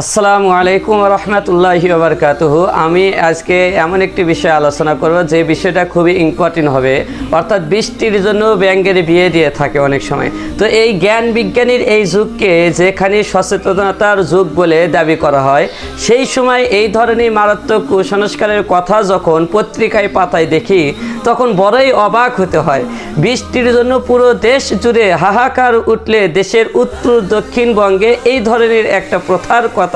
আসসালামু আলাইকুম রহমতুল্লাহি বারকাতুহ। আমি আজকে এমন একটি বিষয়ে আলোচনা করব, যে বিষয়টা খুবই ইম্পর্টেন্ট হবে। অর্থাৎ বৃষ্টির জন্য ব্যাঙ্গের বিয়ে দিয়ে থাকে অনেক সময়। তো এই জ্ঞান বিজ্ঞানীর এই যুগকে যেখানে সচেতনতার যুগ বলে দাবি করা হয়, সেই সময় এই ধরনের মারাত্মক কুসংস্কারের কথা যখন পত্রিকায় পাতায় দেখি, তখন বড়ই অবাক হতে হয়। বৃষ্টির জন্য পুরো দেশ জুড়ে হাহাকার উঠলে দেশের উত্তর দক্ষিণবঙ্গে এই ধরনের একটা প্রথার কথা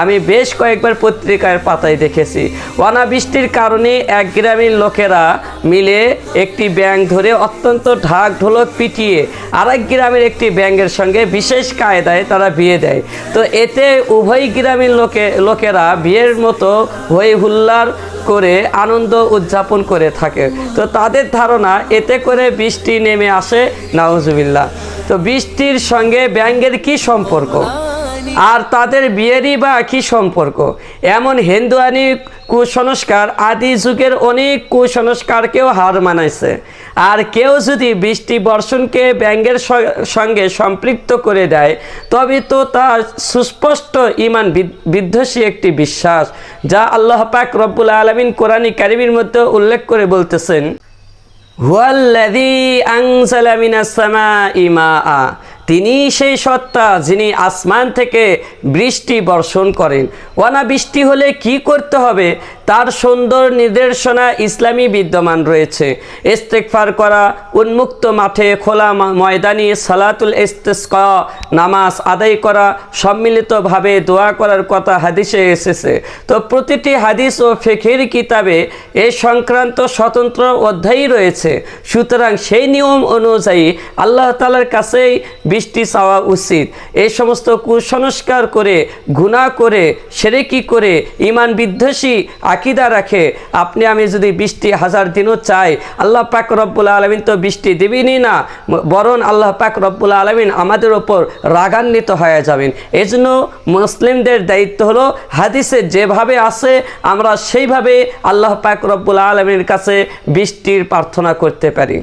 আমি বেশ কয়েকবার পত্রিকার পাতায় দেখেছি। অনাবৃষ্টির কারণে এক গ্রামের লোকেরা মিলে একটি ব্যাংক ধরে অত্যন্ত ঢাক ঢোলক পিটিয়ে আরেক গ্রামের একটি ব্যাংকের সঙ্গে বিশেষ কায়দায় তারা বিয়ে দেয়। তো এতে উভয় গ্রামের লোকে, লোকেরা বিয়ের মতো হই হুল্লার করে আনন্দ উদযাপন করে থাকে। তো তাদের ধারণা এতে করে বৃষ্টি নেমে আসে, নাউজুবিল্লাহ। তো বৃষ্টির সঙ্গে ব্যাঙ্গের কি সম্পর্ক? আর তাদের বিয়েরই বা কী সম্পর্ক? এমন হিন্দুয়ানি কুসংস্কার আদি যুগের অনেক কুসংস্কারকেও হার মানাইছে। আর কেউ যদি বৃষ্টি বর্ষণকে ব্যাঙ্গের সঙ্গে সম্পৃক্ত করে দেয়, তবে তো তা সুস্পষ্ট ইমান বিধ্বসী একটি বিশ্বাস, যা আল্লাহ পাক রব্বুল আলমিন কোরআনী কারিমের মধ্যে উল্লেখ করে বলতেছেন, হুয়াল্লাযী আনজালা মিনাস সামাই মাআ। তিনি সেই সত্তা যিনি আসমান থেকে বৃষ্টি বর্ষণ করেন। অনাবৃষ্টি হলে কি করতে হবে? তার সুন্দর নির্দেশনা ইসলামী বিদ্যমান রয়েছে। ইস্তেকফার করা, উন্মুক্ত মাঠে খোলা ময়দানি সালাতুল ইস্তেস্কা, নামাজ আদায় করা, সম্মিলিতভাবে দোয়া করার কথা হাদিসে এসেছে। তো প্রতিটি হাদিস ও ফেকির কিতাবে এ সংক্রান্ত স্বতন্ত্র অধ্যায়ই রয়েছে। সুতরাং সেই নিয়ম অনুযায়ী আল্লাহ তালার কাছেই বৃষ্টি চাওয়া উচিত। এই সমস্ত কুসংস্কার করে গুণা করে, সেরেকি করে ইমান বিধ্বসী আকিদা রাখে। আপনি, আমি যদি বৃষ্টি হাজার দিনও চাই, আল্লাহ পাক রব্বুল আলমিন তো বৃষ্টি দেবেনই না, বরং আল্লাহ পাক রব্বুল আলমিন আমাদের ওপর রাগান্বিত হয়ে যাবেন। এজন্য মুসলিমদের দায়িত্ব হলো, হাদিসে যেভাবে আছে, আমরা সেইভাবে আল্লাহ পাক রব্বুল আলমীর কাছে বৃষ্টির প্রার্থনা করতে পারি।